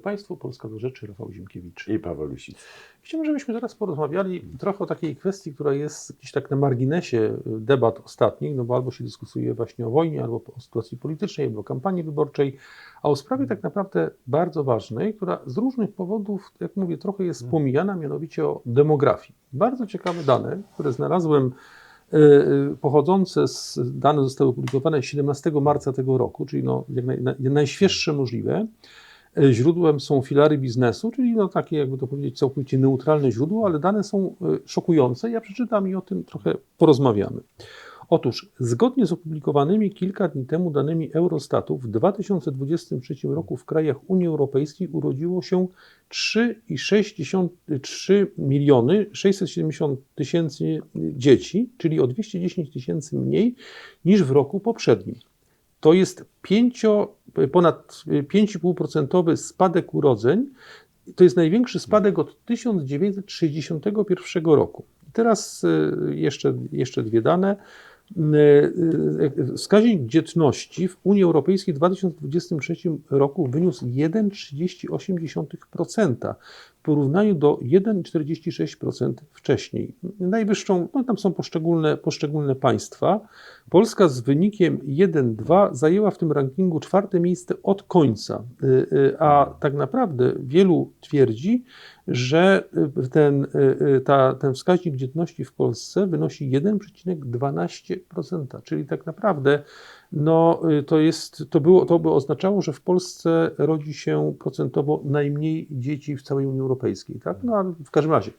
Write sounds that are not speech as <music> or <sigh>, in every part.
Państwu, Polska do Rzeczy, Rafał Ziemkiewicz. I Paweł Lusic. Chciałbym, żebyśmy teraz porozmawiali trochę o takiej kwestii, która jest gdzieś tak na marginesie debat ostatnich, no bo albo się dyskutuje właśnie o wojnie, albo o sytuacji politycznej, albo o kampanii wyborczej, a o sprawie tak naprawdę bardzo ważnej, która z różnych powodów, jak mówię, trochę jest pomijana, mianowicie o demografii. Bardzo ciekawe dane, które znalazłem y, y, pochodzące z dane zostały opublikowane 17 marca tego roku, czyli no, jak naj, naj, najświeższe możliwe. Źródłem są filary biznesu, czyli no takie, jakby to powiedzieć, całkowicie neutralne źródło, ale dane są y, szokujące. Ja przeczytam i o tym trochę porozmawiamy. Otóż, zgodnie z opublikowanymi kilka dni temu danymi Eurostatu, w 2023 roku w krajach Unii Europejskiej urodziło się 3,63 miliony 670 tysięcy dzieci, czyli o 210 tysięcy mniej niż w roku poprzednim. To jest pięcio, ponad 5,5% spadek urodzeń. To jest największy spadek od 1961 roku. Teraz y, jeszcze, jeszcze dwie dane. Y, y, Wskaźnik dzietności w Unii Europejskiej w 2023 roku wyniósł 1,38% w porównaniu do 1,46% wcześniej. Najwyższą, no tam są poszczególne, poszczególne państwa. Polska z wynikiem 1,2 zajęła w tym rankingu czwarte miejsce od końca, Y, y, a tak naprawdę wielu twierdzi, że ten, y, ta, ten wskaźnik dzietności w Polsce wynosi 1,12%, czyli tak naprawdę no, y, to, jest, to, było, to by oznaczało, że w Polsce rodzi się procentowo najmniej dzieci w całej Unii Europejskiej. Tak? No, ale w każdym razie.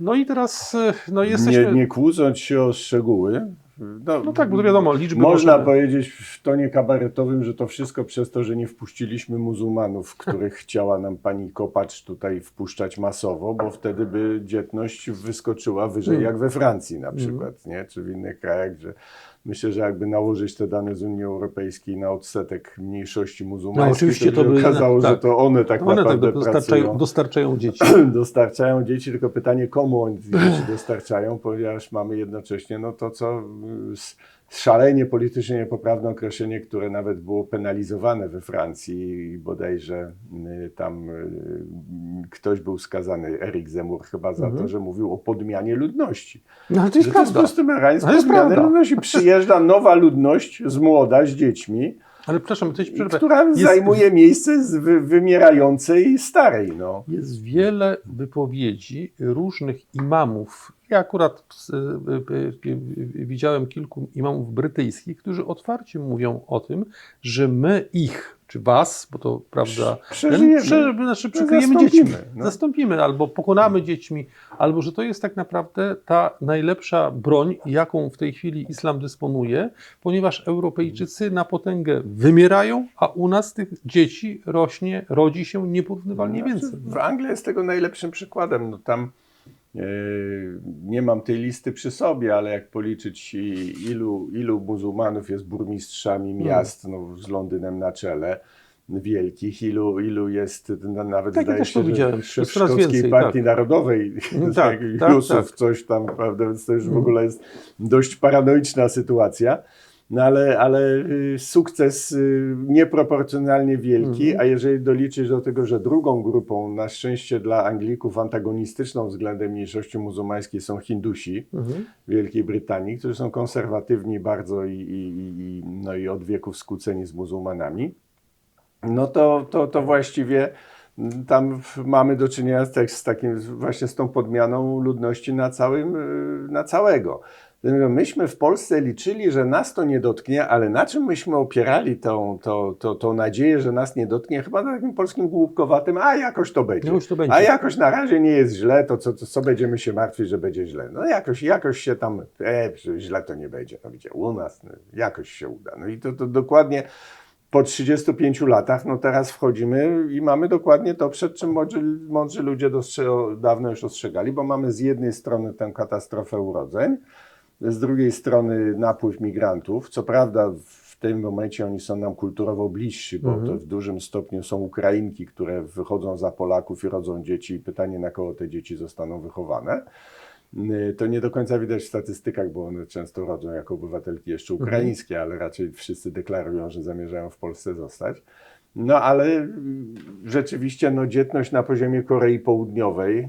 No i teraz y, no, jesteśmy. Nie, nie kłócąc się o szczegóły. No, No tak, bo to wiadomo, liczby Można możemy- powiedzieć w tonie kabaretowym, że to wszystko przez to, że nie wpuściliśmy muzułmanów, których <laughs> chciała nam pani Kopacz tutaj wpuszczać masowo, bo wtedy by dzietność wyskoczyła wyżej, Mm. jak we Francji na przykład, nie? czy w innych krajach, że myślę, że jakby nałożyć te dane z Unii Europejskiej na odsetek mniejszości muzułmańskiej, No, oczywiście to by to by- okazało, tak. że to one tak One tak naprawdę dostarczają, pracują dostarczają <clears throat> dzieci. dostarczają dzieci, tylko pytanie, komu oni dzieci dostarczają, ponieważ mamy jednocześnie no to, co szalenie politycznie niepoprawne określenie, które nawet było penalizowane we Francji i bodajże y, tam y, ktoś był skazany, Erik Zemur chyba za Mhm. to, że mówił o podmianie ludności. No, to jest że to jest prawda. To jest prawda. ludności. Przyjeżdża nowa ludność z młoda, z dziećmi, Ale przepraszam, coś przerwę. która Jest- zajmuje miejsce z wy, wymierającej starej. No. Jest wiele wypowiedzi różnych imamów. Ja akurat e, e, e, widziałem kilku imamów brytyjskich, którzy otwarcie mówią o tym, że my ich, czy was, bo to prawda, Przeżyjemy. prze, znaczy przykryjemy Zastąpimy, dziećmi, no. zastąpimy albo pokonamy dziećmi, albo że to jest tak naprawdę ta najlepsza broń, jaką w tej chwili islam dysponuje, ponieważ Europejczycy na potęgę wymierają, a u nas tych dzieci rośnie, rodzi się nieporównywalnie Znaczy, więcej. W Anglii jest tego najlepszym przykładem. No tam nie mam tej listy przy sobie, ale jak policzyć ilu, ilu muzułmanów jest burmistrzami Hmm. miast no, z Londynem na czele wielkich, ilu, ilu jest no, nawet Tak, zdaje się, że w Szkockiej Partii tak. Narodowej Mm, <laughs> tak, tak, tak, Jusuf tak. coś tam, prawda, więc to już w ogóle jest dość paranoiczna sytuacja. No ale, ale y, sukces y, nieproporcjonalnie wielki, Mhm. a jeżeli doliczyć do tego, że drugą grupą, na szczęście dla Anglików, antagonistyczną względem mniejszości muzułmańskiej są Hindusi Mhm. w Wielkiej Brytanii, którzy są konserwatywni bardzo i, i, i, no i od wieków skłóceni z muzułmanami, no to, to, to właściwie mm, tam mamy do czynienia z, tak- z takim właśnie z tą podmianą ludności na całym, y, na całego. Myśmy w Polsce liczyli, że nas to nie dotknie, ale na czym myśmy opierali tą, tą, tą, tą nadzieję, że nas nie dotknie? Chyba na takim polskim głupkowatym, a jakoś to będzie. Jakoś to będzie. A jakoś na razie nie jest źle, to co, to co będziemy się martwić, że będzie źle? No jakoś, jakoś się tam, e, źle to nie będzie. No wiecie, u nas no, jakoś się uda. No i to, to dokładnie po 35 latach, no teraz wchodzimy i mamy dokładnie to, przed czym mądrzy, mądrzy ludzie dawno już ostrzegali, bo mamy z jednej strony tę katastrofę urodzeń, z drugiej strony napływ migrantów. Co prawda w tym momencie oni są nam kulturowo bliżsi, bo Mhm. to w dużym stopniu są Ukrainki, które wychodzą za Polaków i rodzą dzieci i pytanie, na kogo te dzieci zostaną wychowane. Y, To nie do końca widać w statystykach, bo one często rodzą jako obywatelki jeszcze ukraińskie, ale raczej wszyscy deklarują, że zamierzają w Polsce zostać. No ale mm, rzeczywiście no, dzietność na poziomie Korei Południowej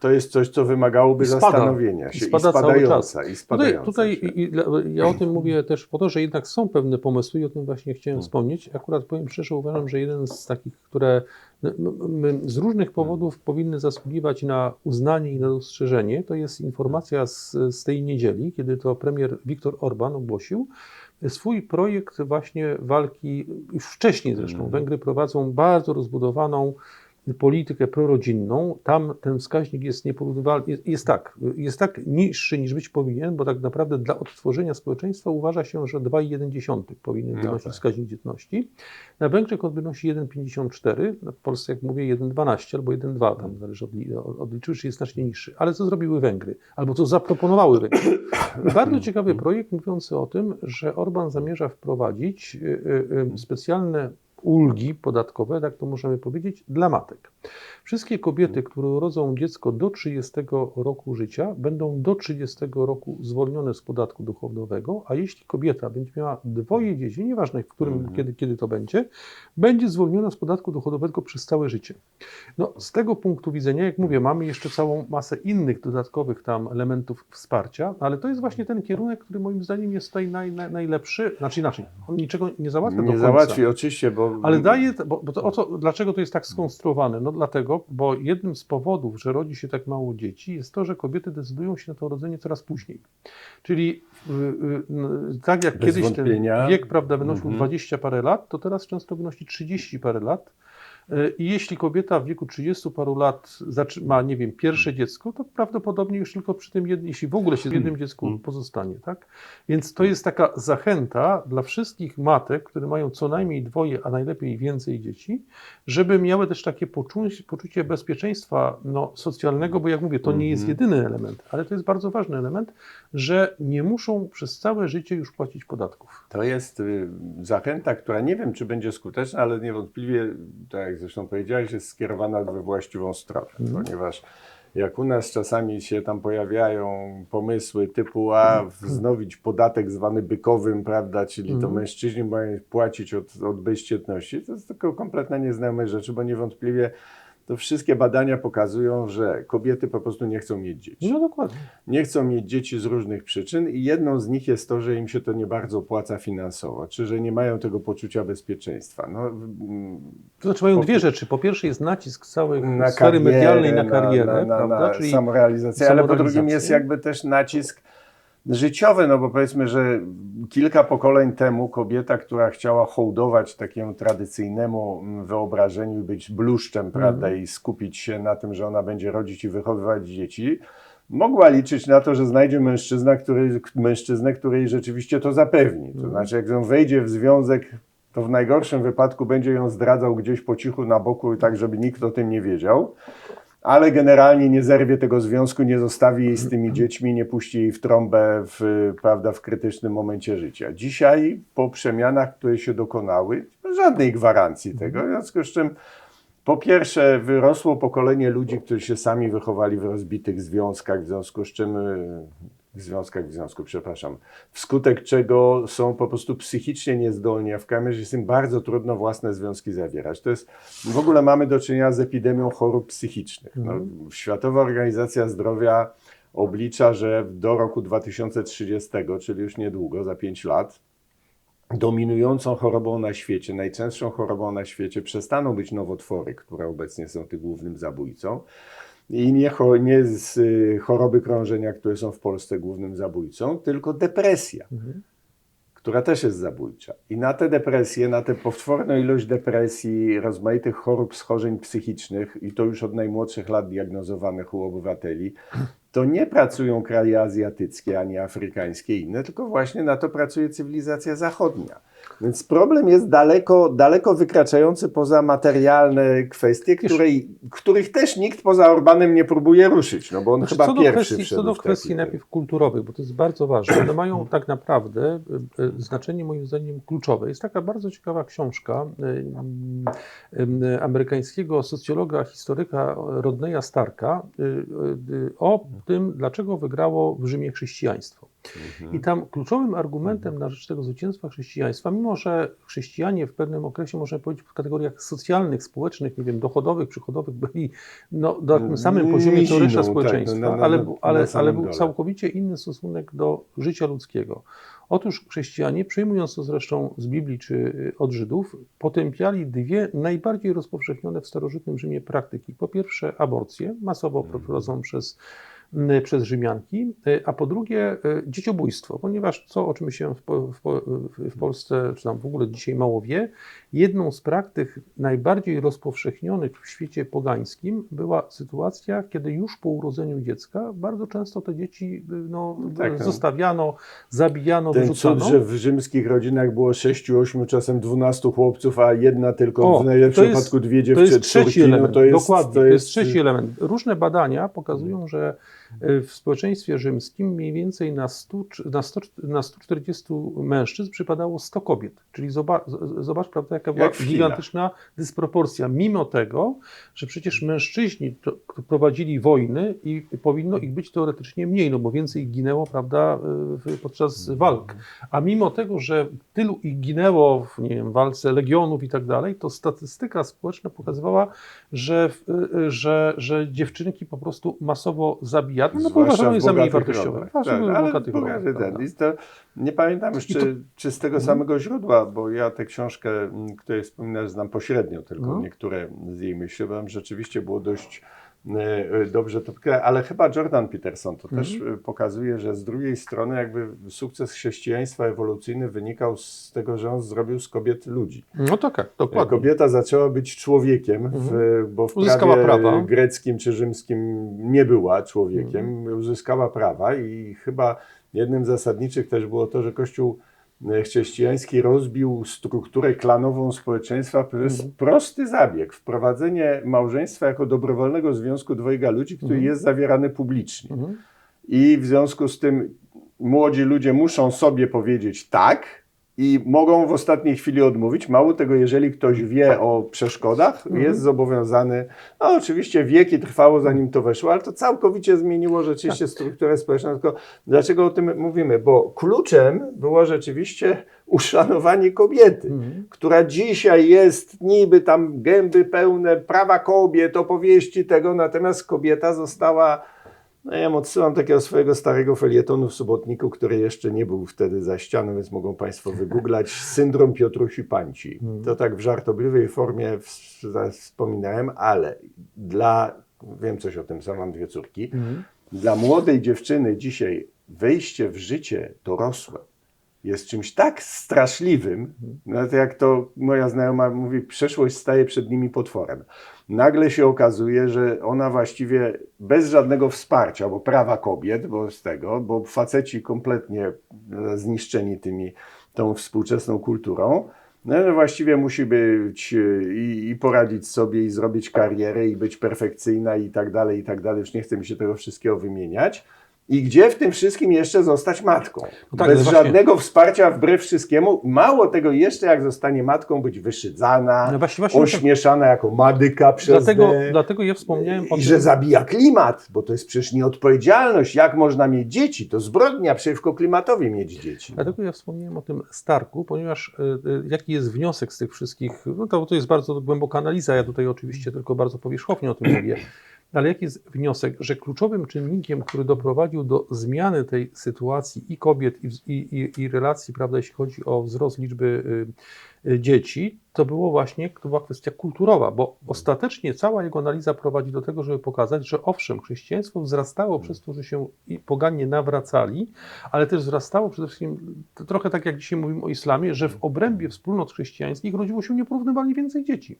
to jest coś, co wymagałoby I spada. zastanowienia I się. spada cały spadająca, czas. i Tutaj, spadająca tutaj i- i ja o tym mówię też po to, że jednak są pewne pomysły i o tym właśnie chciałem Mm. wspomnieć. Akurat powiem szczerze, uważam, że jeden z takich, które m- z różnych powodów powinny zasługiwać na uznanie i na dostrzeżenie, to jest informacja z, z tej niedzieli, kiedy to premier Viktor Orban ogłosił swój projekt właśnie walki, już wcześniej zresztą, Mhm. Węgry prowadzą bardzo rozbudowaną politykę prorodzinną, tam ten wskaźnik jest nieporównywalny, jest, jest tak, jest tak niższy niż być powinien, bo tak naprawdę dla odtworzenia społeczeństwa uważa się, że 2,1 powinien No wynosić tak. wskaźnik dzietności. Na Węgrzech on wynosi 1,54, w Polsce jak mówię 1,12 albo 1,2, tam zależy od, od, liczby, jest znacznie niższy. Ale co zrobiły Węgry? Albo co zaproponowały Węgry? <coughs> Bardzo ciekawy projekt mówiący o tym, że Orban zamierza wprowadzić y, y, y, specjalne ulgi podatkowe, tak to możemy powiedzieć, dla matek. Wszystkie kobiety, które urodzą dziecko do 30 roku życia, będą do 30 roku zwolnione z podatku dochodowego, a jeśli kobieta będzie miała dwoje dzieci, nieważne w którym, Mhm. kiedy, kiedy to będzie, będzie zwolniona z podatku dochodowego przez całe życie. No, z tego punktu widzenia, jak mówię, mamy jeszcze całą masę innych dodatkowych tam elementów wsparcia, ale to jest właśnie ten kierunek, który moim zdaniem jest tutaj naj, naj, najlepszy. Znaczy inaczej, on niczego nie załatwia do Nie końca. załatwi oczywiście, bo... Ale daje, bo, bo to, dlaczego to jest tak skonstruowane? No dlatego, bo jednym z powodów, że rodzi się tak mało dzieci, jest to, że kobiety decydują się na to rodzenie coraz później. Czyli y, y, tak jak Bez kiedyś ten wątpienia. wiek prawda, wynosił Mhm. 20 parę lat, to teraz często wynosi 30 parę lat. Y, I jeśli kobieta w wieku 30 paru lat ma, nie wiem, pierwsze dziecko, to prawdopodobnie już tylko przy tym jednym, jeśli w ogóle się z jednym dziecku Mhm. pozostanie, tak? Więc to jest taka zachęta dla wszystkich matek, które mają co najmniej dwoje, a najlepiej więcej dzieci, żeby miały też takie poczucie, poczucie bezpieczeństwa no, socjalnego, bo jak mówię, to nie jest Mhm. jedyny element, ale to jest bardzo ważny element, że nie muszą przez całe życie już płacić podatków. To jest y, zachęta, która nie wiem, czy będzie skuteczna, ale niewątpliwie, tak jak zresztą powiedziałeś, jest skierowana we właściwą stronę, Mhm. ponieważ jak u nas czasami się tam pojawiają pomysły typu, a wznowić podatek zwany bykowym, prawda, czyli to Mhm. mężczyźni mają płacić od, od bezdzietności, to jest tylko kompletnie nieznane rzeczy, bo niewątpliwie to wszystkie badania pokazują, że kobiety po prostu nie chcą mieć dzieci No dokładnie. nie chcą mieć dzieci z różnych przyczyn i jedną z nich jest to, że im się to nie bardzo opłaca finansowo, czy że nie mają tego poczucia bezpieczeństwa. No, mm, To znaczy mają Po- dwie rzeczy. Po pierwsze jest nacisk całej na sfery karierę, medialnej na karierę, na, na, prawda? na Czyli samorealizację, ale po drugim jest jakby też nacisk życiowy, no bo powiedzmy, że kilka pokoleń temu kobieta, która chciała hołdować takiemu tradycyjnemu mm, wyobrażeniu i być bluszczem, prawda, i skupić się na tym, że ona będzie rodzić i wychowywać dzieci, mogła liczyć na to, że znajdzie mężczyzna, który, mężczyznę, który jej rzeczywiście to zapewni. To znaczy, jak on wejdzie w związek, to w najgorszym wypadku będzie ją zdradzał gdzieś po cichu na boku, tak żeby nikt o tym nie wiedział ale generalnie nie zerwie tego związku, nie zostawi jej z tymi dziećmi, nie puści jej w trąbę w, prawda, w krytycznym momencie życia. Dzisiaj, po przemianach, które się dokonały, żadnej gwarancji tego, w związku z czym po pierwsze wyrosło pokolenie ludzi, którzy się sami wychowali w rozbitych związkach, w związku z czym w związkach, w związku, przepraszam, wskutek czego są po prostu psychicznie niezdolni, a w razie jest im bardzo trudno własne związki zawierać. To jest, w ogóle mamy do czynienia z epidemią chorób psychicznych. No, Światowa Organizacja Zdrowia oblicza, że do roku 2030, czyli już niedługo, za 5 lat, dominującą chorobą na świecie, najczęstszą chorobą na świecie przestaną być nowotwory, które obecnie są tym głównym zabójcą. I nie, nie z y, choroby krążenia, które są w Polsce głównym zabójcą, tylko depresja, która też jest zabójcza. I na te depresje, na tę potworną ilość depresji, rozmaitych chorób, schorzeń psychicznych, i to już od najmłodszych lat diagnozowanych u obywateli, to nie pracują kraje azjatyckie ani afrykańskie inne, tylko właśnie na to pracuje cywilizacja zachodnia. Więc problem jest daleko, daleko wykraczający poza materialne kwestie, której, których też nikt poza Orbanem nie próbuje ruszyć, no bo on Znaczy, chyba co do pierwszy kwestii, co do kwestii najpierw kulturowych, bo to jest bardzo ważne. One mają <clears throat> tak naprawdę y, y, znaczenie moim zdaniem kluczowe. Jest taka bardzo ciekawa książka y, amerykańskiego socjologa, historyka Rodneya Starka o tym, dlaczego wygrało w Rzymie chrześcijaństwo. Mhm. I tam kluczowym argumentem na rzecz tego zwycięstwa chrześcijaństwa, mimo że chrześcijanie w pewnym okresie, można powiedzieć, w kategoriach socjalnych, społecznych, nie wiem, dochodowych, przychodowych, byli no, na tym samym poziomie co Niziną, reszta społeczeństwa, no, na- na- ale, na- ale, ale był dole. całkowicie inny stosunek do życia ludzkiego. Otóż chrześcijanie, przyjmując to zresztą z Biblii czy y, od Żydów, potępiali dwie najbardziej rozpowszechnione w starożytnym Rzymie praktyki. Po pierwsze aborcję, masowo Mhm. prowadzoną przez, przez Rzymianki, y, a po drugie y, dzieciobójstwo, ponieważ co, o czym się w, w, w Polsce, czy tam w ogóle dzisiaj mało wie, jedną z praktyk najbardziej rozpowszechnionych w świecie pogańskim była sytuacja, kiedy już po urodzeniu dziecka bardzo często te dzieci y, no, Tak, no. zostawiano, zabijano, Ten wyrzucano. cud, że w rzymskich rodzinach było 6, 8, czasem 12 chłopców, a jedna tylko, O, w najlepszym to jest- przypadku dwie To dziewczyny, jest trzeci córki, element, no to jest, dokładnie, to jest, trzeci element. Różne badania pokazują, że y, w społeczeństwie rzymskim mniej więcej na, 100, czy- na, 100, na 140 mężczyzn przypadało 100 kobiet. Czyli zobacz, zobacz prawda, jaka była Jak gigantyczna dysproporcja. Mimo tego, że przecież mężczyźni to, to prowadzili wojny i powinno ich być teoretycznie mniej, no bo więcej ich ginęło prawda, y, podczas walk. A mimo tego, że tylu ich ginęło w nie wiem, walce legionów i tak dalej, to statystyka społeczna pokazywała, że, y, że, że dziewczynki po prostu masowo zabijano, no bo uważano w za mniej wartościowe. Tak, ale bogaty ten. I to, nie pamiętam już, I to- czy, czy z tego Mhm. samego źródła, bo ja tę książkę, m, której wspominałem, znam pośrednio, tylko Mhm. niektóre z jej myśli, bo tam rzeczywiście było dość dobrze to podkreślone, ale chyba Jordan Peterson to też Mhm. e, pokazuje, że z drugiej strony jakby sukces chrześcijaństwa ewolucyjny wynikał z tego, że on zrobił z kobiet ludzi. No to tak, dokładnie. Kobieta zaczęła być człowiekiem, w, bo w Uzyskała prawie prawa. greckim czy rzymskim nie była człowiekiem, uzyskała prawa i chyba jednym z zasadniczych też było to, że Kościół e, chrześcijański rozbił strukturę klanową społeczeństwa przez prosty zabieg, wprowadzenie małżeństwa jako dobrowolnego związku dwojga ludzi, który jest zawierany publicznie. Mhm. I w związku z tym młodzi ludzie muszą sobie powiedzieć tak i mogą w ostatniej chwili odmówić. Mało tego, jeżeli ktoś wie o przeszkodach, jest zobowiązany. No oczywiście wieki trwało zanim to weszło, ale to całkowicie zmieniło rzeczywiście strukturę społeczną. Tylko dlaczego o tym mówimy? Bo kluczem było rzeczywiście uszanowanie kobiety Mhm. która dzisiaj jest niby tam gęby pełne prawa kobiet, opowieści tego, natomiast kobieta została, no ja odsyłam takiego swojego starego felietonu w Sobotniku, który jeszcze nie był wtedy za ścianą, więc mogą Państwo wygooglać, <laughs> syndrom Piotrusi Panci. To tak w żartobliwej formie wspominałem, ale dla, wiem coś o tym, sam mam dwie córki, Mhm. dla młodej dziewczyny dzisiaj wejście w życie dorosłe jest czymś tak straszliwym, nawet jak to moja znajoma mówi, przeszłość staje przed nimi potworem. Nagle się okazuje, że ona właściwie bez żadnego wsparcia, bo prawa kobiet, bo z tego, bo faceci kompletnie e, zniszczeni tymi, tą współczesną kulturą, no, że właściwie musi być e, i, i poradzić sobie, i zrobić karierę, i być perfekcyjna, i tak dalej, i tak dalej. Już nie chcę mi się tego wszystkiego wymieniać. I gdzie w tym wszystkim jeszcze zostać matką? No tak, Bez no właśnie. żadnego wsparcia, wbrew wszystkiemu. Mało tego, jeszcze jak zostanie matką, być wyszydzana, No właśnie- właśnie ośmieszana jako madyka przez Dlatego, D. dlatego ja wspomniałem o I tym, że zabija klimat, bo to jest przecież nieodpowiedzialność. Jak można mieć dzieci? To zbrodnia przeciwko klimatowi mieć dzieci. Dlatego ja wspomniałem o tym Starku, ponieważ y, y, jaki jest wniosek z tych wszystkich, no to, to jest bardzo głęboka analiza, ja tutaj oczywiście tylko bardzo powierzchownie o tym mówię, ale jaki jest wniosek, że kluczowym czynnikiem, który doprowadził do zmiany tej sytuacji i kobiet, i, i, i, relacji, prawda, jeśli chodzi o wzrost liczby y, dzieci, to było właśnie, to była kwestia kulturowa, bo ostatecznie cała jego analiza prowadzi do tego, żeby pokazać, że owszem, chrześcijaństwo wzrastało przez to, że się i poganie nawracali, ale też wzrastało przede wszystkim, trochę tak jak dzisiaj mówimy o islamie, że w obrębie wspólnot chrześcijańskich rodziło się nieporównywalnie więcej dzieci.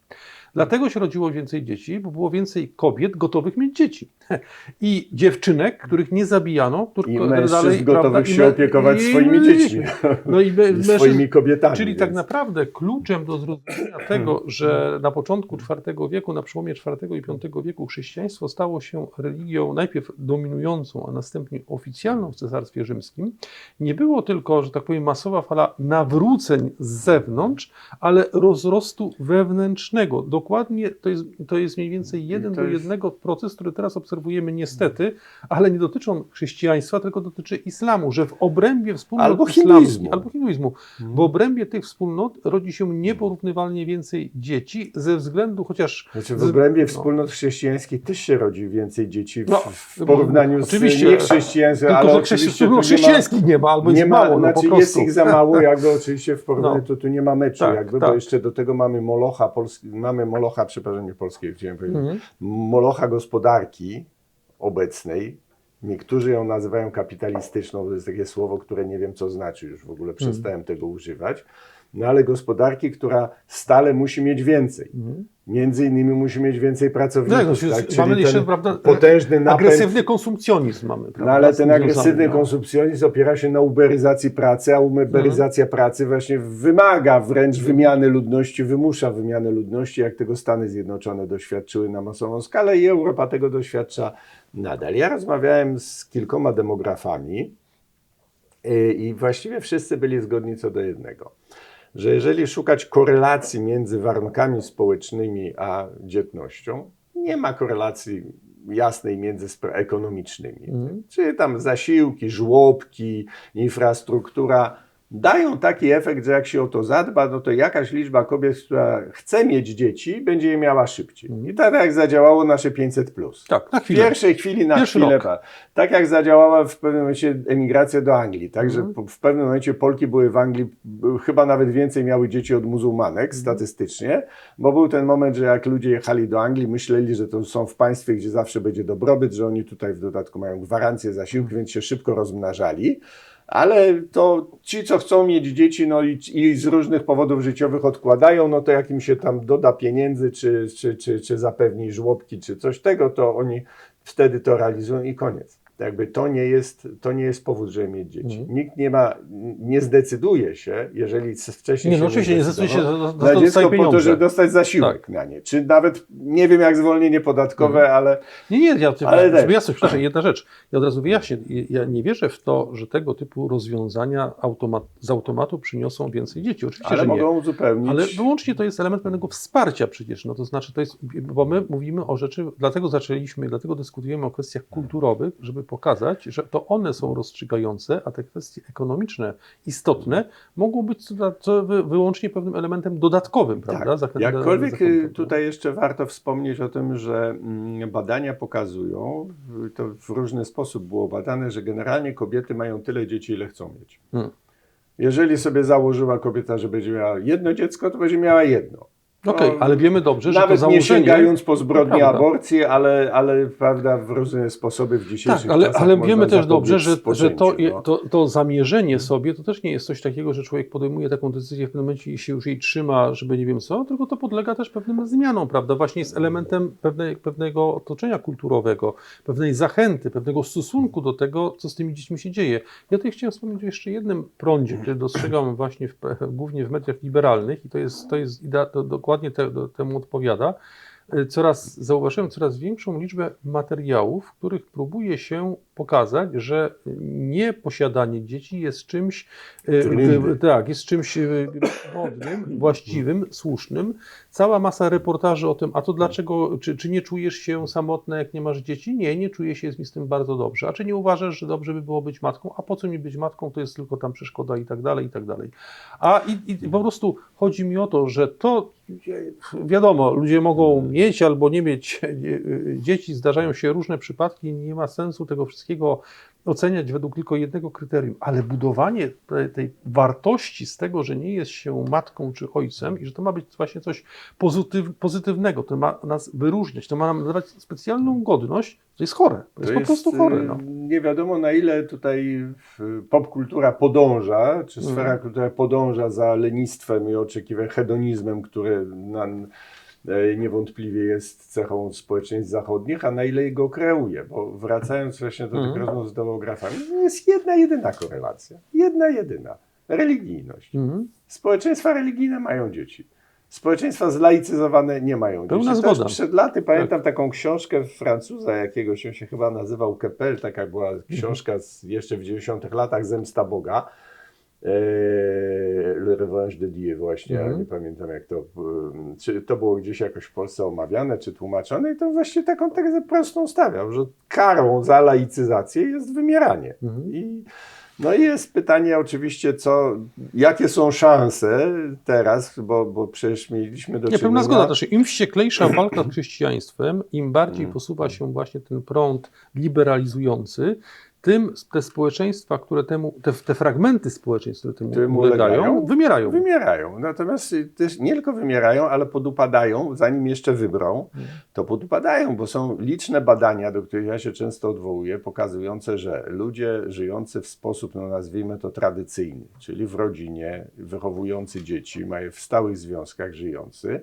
Dlatego się rodziło więcej dzieci, bo było więcej kobiet gotowych mieć dzieci. <laughs> I dziewczynek, których nie zabijano, tylko I mężczyzn dalej, gotowych prawda, i się me- opiekować i- swoimi i- dziećmi. No i, I <laughs> swoimi kobietami. Czyli tak więc- naprawdę kluczem do zrozumienia <clears throat> tego, że na początku IV wieku, na przełomie IV i V wieku chrześcijaństwo stało się religią najpierw dominującą, a następnie oficjalną w Cesarstwie Rzymskim, nie było tylko, że tak powiem, masowa fala nawróceń z zewnątrz, ale rozrostu wewnętrznego. Dokładnie to jest, to jest mniej więcej jeden do jednego proces, który teraz obserwujemy niestety, ale nie dotyczą chrześcijaństwa, tylko dotyczy islamu, że w obrębie wspólnot Albo hinduizmu. albo hinduizmu. W obrębie tych wspólnot rodzi się nieporównywalnie więcej dzieci ze względu chociaż Znaczy w z- obrębie no. wspólnot chrześcijańskich też się rodzi więcej dzieci w, No, w porównaniu z oczywiście. niechrześcijaństwem, Tylko, ale że oczywiście nie ma, chrześcijańskich nie ma, albo nie jest ma, mało, no po znaczy prostu. jest ich za mało, <laughs> jakby oczywiście w porównaniu No. to tu nie ma meczu, Tak, jakby, tak. bo jeszcze do tego mamy Molocha, polski, mamy Molocha, przepraszam, nie polskiego chciałem powiedzieć, Mhm. Molocha gospodarki obecnej, niektórzy ją nazywają kapitalistyczną, to jest takie słowo, które nie wiem co znaczy, już w ogóle Mhm. przestałem tego używać, no ale gospodarki, która stale musi mieć więcej. Mhm. Między innymi musi mieć więcej pracowników. Tak, no, tak? mamy jeszcze, prawda, potężny napęd. agresywny konsumpcjonizm mamy. Prawda, No ale ten agresywny no. konsumpcjonizm opiera się na uberyzacji pracy, a uberyzacja Mhm. pracy właśnie wymaga wręcz wymiany ludności, wymusza wymianę ludności, jak tego Stany Zjednoczone doświadczyły na masową skalę i Europa tego doświadcza nadal. Ja rozmawiałem z kilkoma demografami y, i właściwie wszyscy byli zgodni co do jednego, że jeżeli szukać korelacji między warunkami społecznymi a dzietnością, nie ma korelacji jasnej między ekonomicznymi. Mhm. Czy tam zasiłki, żłobki, infrastruktura dają taki efekt, że jak się o to zadba, no to jakaś liczba kobiet, która chce mieć dzieci, będzie je miała szybciej. I tak jak zadziałało nasze 500. Plus. Tak, na W chwilę. pierwszej chwili na Pierwszy chwilę. rok. tak. Jak zadziałała w pewnym momencie emigracja do Anglii. Także Mhm. w pewnym momencie Polki były w Anglii, chyba nawet więcej miały dzieci od muzułmanek Mhm. statystycznie, bo był ten moment, że jak ludzie jechali do Anglii, myśleli, że to są w państwie, gdzie zawsze będzie dobrobyt, że oni tutaj w dodatku mają gwarancję zasiłki, Mhm. więc się szybko rozmnażali. Ale to ci, co chcą mieć dzieci, no i, i z różnych powodów życiowych odkładają, no to jak im się tam doda pieniędzy, czy, czy, czy, czy zapewni żłobki, czy coś tego, to oni wtedy to realizują i koniec. Jakby to nie jest, to nie jest powód, żeby mieć dzieci. Mhm. Nikt nie ma, nie zdecyduje się, jeżeli wcześniej Nie, się no oczywiście nie zdecyduje się, zdecydował, że na dziecko po to, żeby dostać zasiłek Tak. na nie. Czy nawet, nie wiem jak zwolnienie podatkowe, Mhm. ale Nie, nie, ja, Ale też. jasność, przepraszam, jedna rzecz. Ja od razu wyjaśnię. Ja nie wierzę w to, że tego typu rozwiązania automat, z automatu przyniosą więcej dzieci. Oczywiście, ale że nie. mogą uzupełnić. Ale wyłącznie to jest element pewnego wsparcia przecież. No to znaczy, to jest, bo my mówimy o rzeczy, dlatego zaczęliśmy, dlatego dyskutujemy o kwestiach kulturowych, żeby pokazać, że to one są rozstrzygające, a te kwestie ekonomiczne, istotne, mogą być wyłącznie pewnym elementem dodatkowym, prawda? Tak. Zachę- Jakkolwiek y, tutaj jeszcze warto wspomnieć o tym, że mm, badania pokazują, to w różny sposób było badane, że generalnie kobiety mają tyle dzieci, ile chcą mieć. Hmm. Jeżeli sobie założyła kobieta, że będzie miała jedno dziecko, to będzie miała jedno. Okej, No, ale wiemy dobrze, że to Nawet założenie... nie sięgając po zbrodnię aborcji, ale, ale prawda, w różne sposoby w dzisiejszych Tak, ale, czasach ale wiemy też dobrze, że, że to, no. to, to zamierzenie sobie to też nie jest coś takiego, że człowiek podejmuje taką decyzję w pewnym momencie i się już jej trzyma, żeby nie wiem co, tylko to podlega też pewnym zmianom, prawda? Właśnie jest elementem pewnej, pewnego otoczenia kulturowego, pewnej zachęty, pewnego stosunku do tego, co z tymi dziećmi się dzieje. Ja tutaj chciałem wspomnieć o jeszcze jednym prądzie, który dostrzegam właśnie w, głównie w mediach liberalnych i to jest, to jest idea, to dokładnie te, do, temu odpowiada. Y, Coraz, zauważyłem coraz większą liczbę materiałów, w których próbuje się pokazać, że nieposiadanie dzieci jest czymś, Trendy. y, tak, jest czymś <clears throat> modnym, właściwym, słusznym. Cała masa reportaży o tym, a to dlaczego, czy, czy nie czujesz się samotna, jak nie masz dzieci? Nie, nie czuję się, jest mi z tym bardzo dobrze. A czy nie uważasz, że dobrze by było być matką? A po co mi być matką? To jest tylko tam przeszkoda i tak dalej, i tak dalej. A i, i po prostu chodzi mi o to, że to wiadomo, ludzie mogą mieć albo nie mieć e, dzieci, zdarzają się różne przypadki, nie ma sensu tego wszystkiego oceniać według tylko jednego kryterium, ale budowanie tej, tej wartości z tego, że nie jest się matką czy ojcem i że to ma być właśnie coś pozytyw, pozytywnego, to ma nas wyróżniać, to ma nam dawać specjalną godność, to jest chore, to jest po prostu chore. y, No. Nie wiadomo na ile tutaj y, popkultura podąża, czy sfera Mhm. kultury podąża za lenistwem i oczekiwaniem, hedonizmem, który na, niewątpliwie jest cechą społeczeństw zachodnich, a na ile go kreuje. Bo wracając właśnie do tych Mhm. rozmów z demografami, jest jedna jedyna korelacja. Jedna jedyna. Religijność. Mhm. Społeczeństwa religijne mają dzieci. Społeczeństwa zlaicyzowane nie mają Pełna dzieci. Też zgoda. przed laty pamiętam taką książkę Francuza jakiegoś, on się chyba nazywał Kepel, taka była książka z, jeszcze w 90 latach, Zemsta Boga. Eee, Le Revanche de Dieu właśnie, Mhm. ale nie pamiętam jak to, czy to było gdzieś jakoś w Polsce omawiane, czy tłumaczone i to właśnie taką tezę prostą stawiał, że karą za laicyzację jest wymieranie. Mhm. I, no i jest pytanie oczywiście, co, jakie są szanse teraz, bo, bo przecież mieliśmy do Nie, pełna czynienia- zgoda. Znaczy, im wścieklejsza walka z chrześcijaństwem, im bardziej Mm. posuwa się właśnie ten prąd liberalizujący, tym te społeczeństwa, które temu, te, te fragmenty społeczeństw, które temu Temu ulegają, ulegają? wymierają. Wymierają. Natomiast też nie tylko wymierają, ale podupadają, zanim jeszcze wybrą, to podupadają, bo są liczne badania, do których ja się często odwołuję, pokazujące, że ludzie żyjący w sposób, no nazwijmy to tradycyjny, czyli w rodzinie, wychowujący dzieci, mają w stałych związkach żyjący,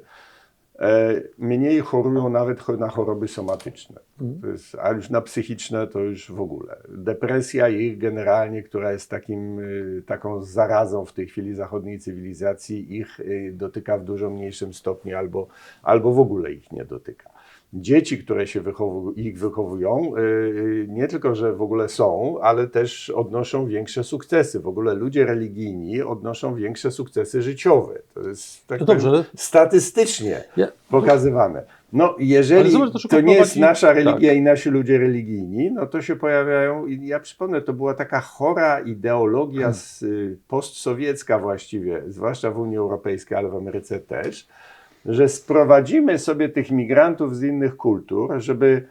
mniej chorują nawet na choroby somatyczne. To jest, a już na psychiczne to już w ogóle. Depresja ich generalnie, która jest takim, y, taką zarazą w tej chwili zachodniej cywilizacji, ich y, dotyka w dużo mniejszym stopniu albo, albo w ogóle ich nie dotyka. Dzieci, które się wychowu, ich wychowują, y, y, nie tylko, że w ogóle są, ale też odnoszą większe sukcesy. W ogóle ludzie religijni odnoszą większe sukcesy życiowe. To jest tak No dobrze, statystycznie Ja, pokazywane. No, jeżeli zobacz, czego to nie jest nasza religia tak. i nasi ludzie religijni, no to się pojawiają, i ja przypomnę, to była taka chora ideologia z, y, postsowiecka właściwie, zwłaszcza w Unii Europejskiej, ale w Ameryce też, że sprowadzimy sobie tych migrantów z innych kultur, żeby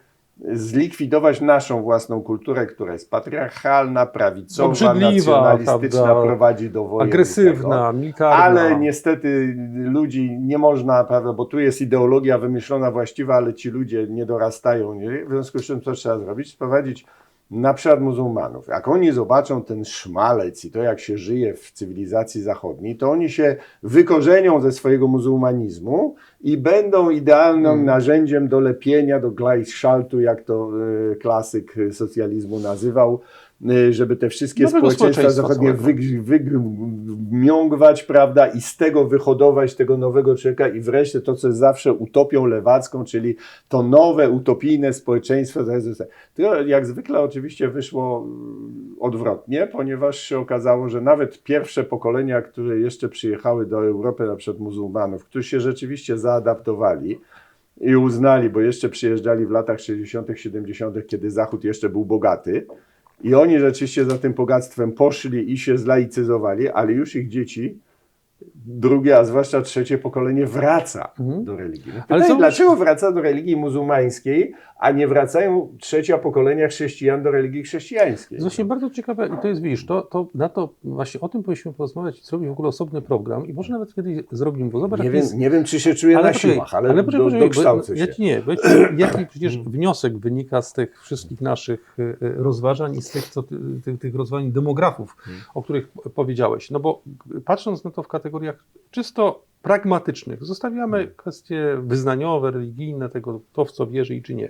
zlikwidować naszą własną kulturę, która jest patriarchalna, prawicowa, Obrzydliwa, nacjonalistyczna, prawda, prowadzi do wojen. i tego. agresywna, militarna. Ale niestety ludzi nie można, prawda, bo tu jest ideologia wymyślona właściwa, ale ci ludzie nie dorastają. Nie? W związku z czym co trzeba zrobić? Sprowadzić na przykład muzułmanów. Jak oni zobaczą ten szmalec i to, jak się żyje w cywilizacji zachodniej, to oni się wykorzenią ze swojego muzułmanizmu i będą idealnym Mm. narzędziem do lepienia, do Gleichschaltu, jak to e, klasyk socjalizmu nazywał, żeby te wszystkie Nowego społeczeństwa zachodnie całego. wyg- wymiągwać, prawda, i z tego wyhodować tego nowego człowieka i wreszcie to, co jest zawsze utopią lewacką, czyli to nowe, utopijne społeczeństwo. To jak zwykle oczywiście wyszło mm, odwrotnie, ponieważ się okazało, że nawet pierwsze pokolenia, które jeszcze przyjechały do Europy, na przykład muzułmanów, którzy się rzeczywiście zaadaptowali, i uznali, bo jeszcze przyjeżdżali w latach 60., 70., kiedy Zachód jeszcze był bogaty. I oni rzeczywiście za tym bogactwem poszli i się zlaicyzowali, ale już ich dzieci, drugie, a zwłaszcza trzecie pokolenie wraca Mhm. do religii. No Ale pytanie, zobacz- dlaczego wraca do religii muzułmańskiej, a nie wracają trzecia pokolenia chrześcijan do religii chrześcijańskiej? To właśnie bardzo ciekawe i to jest, widzisz, to, to na to właśnie o tym powinniśmy porozmawiać i zrobić w ogóle osobny program i może nawet kiedyś zrobimy, bo zobacz, nie, wiem, jest... nie wiem, czy się czuję na poczekaj, siłach, ale, poczekaj, do, poczekaj, dokształcę się. nie, bo jaki <clears throat> przecież wniosek wynika z tych wszystkich naszych y, y, rozważań i z tych, co ty, tych, tych rozważań demografów, Hmm. o których powiedziałeś. No bo patrząc na to w kategoriach czysto pragmatycznych, zostawiamy Hmm. kwestie wyznaniowe, religijne, tego, to w co wierzy i czy nie.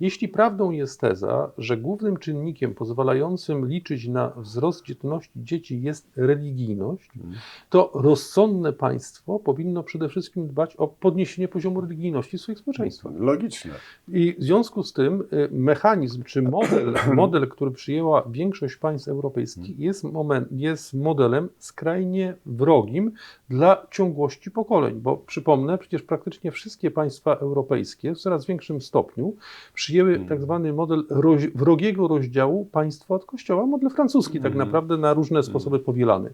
Jeśli prawdą jest teza, że głównym czynnikiem pozwalającym liczyć na wzrost dzietności dzieci jest religijność, Hmm. to rozsądne państwo powinno przede wszystkim dbać o podniesienie poziomu religijności w swoich społeczeństwach. Logiczne. I w związku z tym y, mechanizm czy model, <clears throat> model który przyjęła większość państw europejskich, jest, moment, jest modelem skrajnie wrogim dla ciągłości pokoleń. Bo przypomnę, przecież praktycznie wszystkie państwa europejskie w coraz większym stopniu przyjęły Mhm. tak zwany model roz, wrogiego rozdziału państwa od kościoła, model francuski, tak Mhm. naprawdę na różne sposoby powielany.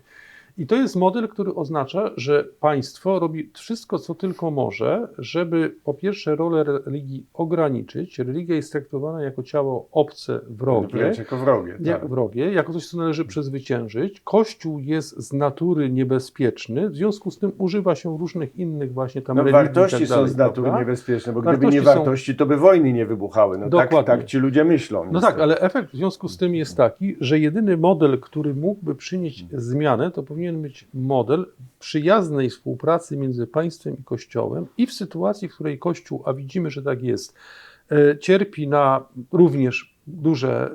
I to jest model, który oznacza, że państwo robi wszystko, co tylko może, żeby po pierwsze rolę religii ograniczyć. Religia jest traktowana jako ciało obce, wrogie, jako wrogie. jak Tak. wrogie, jako coś, co należy przezwyciężyć. Kościół jest z natury niebezpieczny, w związku z tym używa się różnych innych właśnie tam No, religii i wartości tak są dalej, z natury prawda? niebezpieczne, bo gdyby Wartości nie są- wartości, to by wojny nie wybuchały. No tak, Dokładnie. tak ci ludzie myślą. No niestety. tak, ale efekt w związku z tym jest taki, że jedyny model, który mógłby przynieść zmianę, to powinien być model przyjaznej współpracy między państwem i Kościołem i w sytuacji, w której Kościół, a widzimy, że tak jest, e, cierpi na również duże,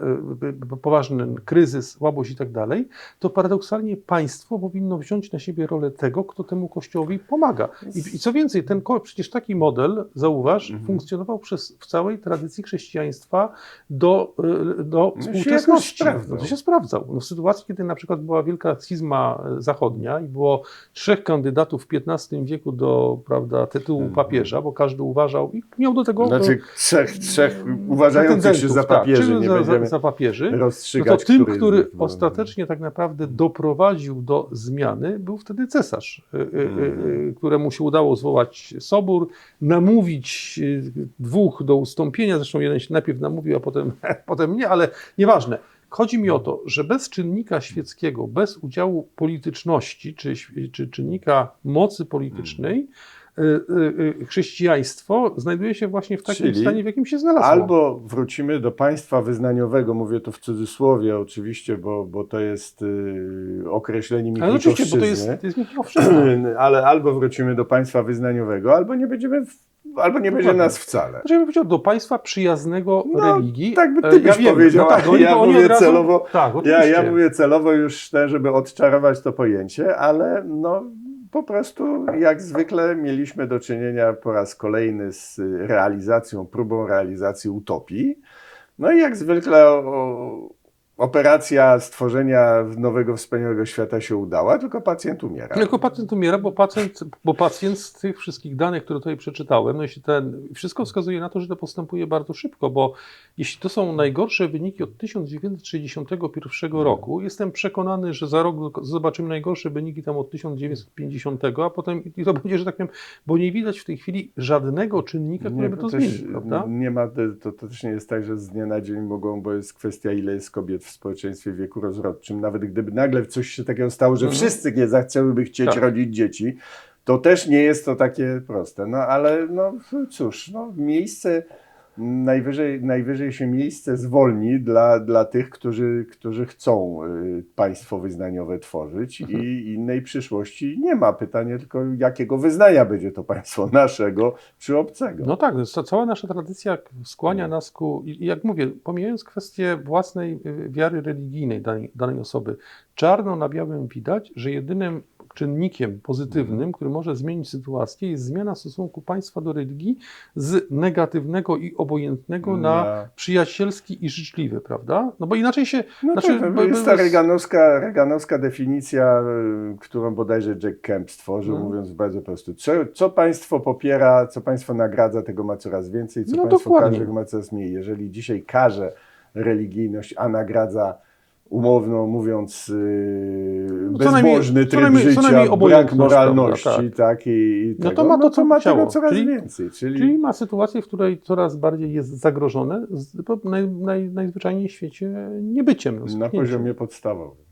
y, poważny kryzys, słabość i tak dalej, to paradoksalnie państwo powinno wziąć na siebie rolę tego, kto temu kościołowi pomaga. I, i co więcej, ten przecież taki model, zauważ, Mhm. funkcjonował przez, w całej tradycji chrześcijaństwa do, y, do No się współczesności. sprawdzał. No to się sprawdzał. No w sytuacji, kiedy na przykład była wielka schizma e, zachodnia i było trzech kandydatów w XV wieku do prawda, tytułu Mhm. papieża, bo każdy uważał i miał do tego Znaczy trzech, trzech uważających się za papieży, nie za, za, za papieży. No to tym, który który ostatecznie tak naprawdę doprowadził do zmiany, był wtedy cesarz, y, y, y, y, któremu się udało zwołać sobór, namówić dwóch do ustąpienia, zresztą jeden się najpierw namówił, a potem, <laughs> potem nie, ale nieważne. Chodzi mi o to, że bez czynnika świeckiego, bez udziału polityczności czy, czy czynnika mocy politycznej, y, chrześcijaństwo znajduje się właśnie w takim Czyli stanie, w jakim się znalazło. Albo wrócimy do państwa wyznaniowego, mówię to w cudzysłowie oczywiście, bo, bo to jest y, określenie Ale oczywiście, bo to jest, to jest <clears throat> ale albo wrócimy do państwa wyznaniowego, albo nie będziemy, w, albo nie będzie Dokładnie. nas wcale. Znaczy, ja bym powiedział, do państwa przyjaznego No, religii. tak by E, ty byś powiedział, tak, a oni- ja mówię razu- celowo- Tak, Ja, ja mówię celowo już te, żeby odczarować to pojęcie, ale no po prostu jak zwykle mieliśmy do czynienia po raz kolejny z realizacją, próbą realizacji utopii. No i jak zwykle o, operacja stworzenia nowego, wspaniałego świata się udała, tylko pacjent umiera. Tylko pacjent umiera, bo pacjent, bo pacjent z tych wszystkich danych, które tutaj przeczytałem, no jeśli ten, wszystko wskazuje na to, że to postępuje bardzo szybko, bo jeśli to są najgorsze wyniki od 1961 roku, jestem przekonany, że za rok zobaczymy najgorsze wyniki tam od 1950, a potem i to <laughs> będzie, że tak powiem, bo nie widać w tej chwili żadnego czynnika, który by to też zmienił, prawda? Nie ma, to, to też nie jest tak, że z dnia na dzień mogą, bo jest kwestia, ile jest kobiet w społeczeństwie w wieku rozrodczym. Nawet gdyby nagle coś się takiego stało, że Mhm. wszyscy nie zechciałyby chcieć Tak. rodzić dzieci, to też nie jest to takie proste. No ale no cóż, no, miejsce, najwyżej, najwyżej się miejsce zwolni dla, dla tych, którzy, którzy chcą y, państwo wyznaniowe tworzyć Mhm. i innej przyszłości nie ma. Pytanie tylko, jakiego wyznania będzie to państwo, <laughs> naszego czy obcego. No tak, cała nasza tradycja skłania nas ku, jak mówię, pomijając kwestię własnej y, wiary religijnej danej, danej osoby, czarno na białym widać, że jedynym czynnikiem pozytywnym, który może zmienić sytuację, jest zmiana stosunku państwa do religii z negatywnego i obojętnego na Na- przyjacielski i życzliwy, prawda? No bo inaczej się... No znaczy, bo- jest ta reganowska, reganowska definicja, y, którą bodajże Jack Kemp stworzył, No. mówiąc bardzo prosto. Co, co państwo popiera, co państwo nagradza, tego ma coraz więcej, co No państwo dokładnie. karze, tego ma coraz mniej. Jeżeli dzisiaj karze religijność, a nagradza umowno mówiąc yy, No co najmniej- bezbożny co tryb najmniej- życia, brak moralności, prawda, tak, i, i No to ma to, co ma tego coraz Czyli- więcej. Czyli, Czyli ma sytuację, w której coraz bardziej jest zagrożone z, naj, naj, najzwyczajniej w świecie niebyciem. no, na poziomie podstawowym.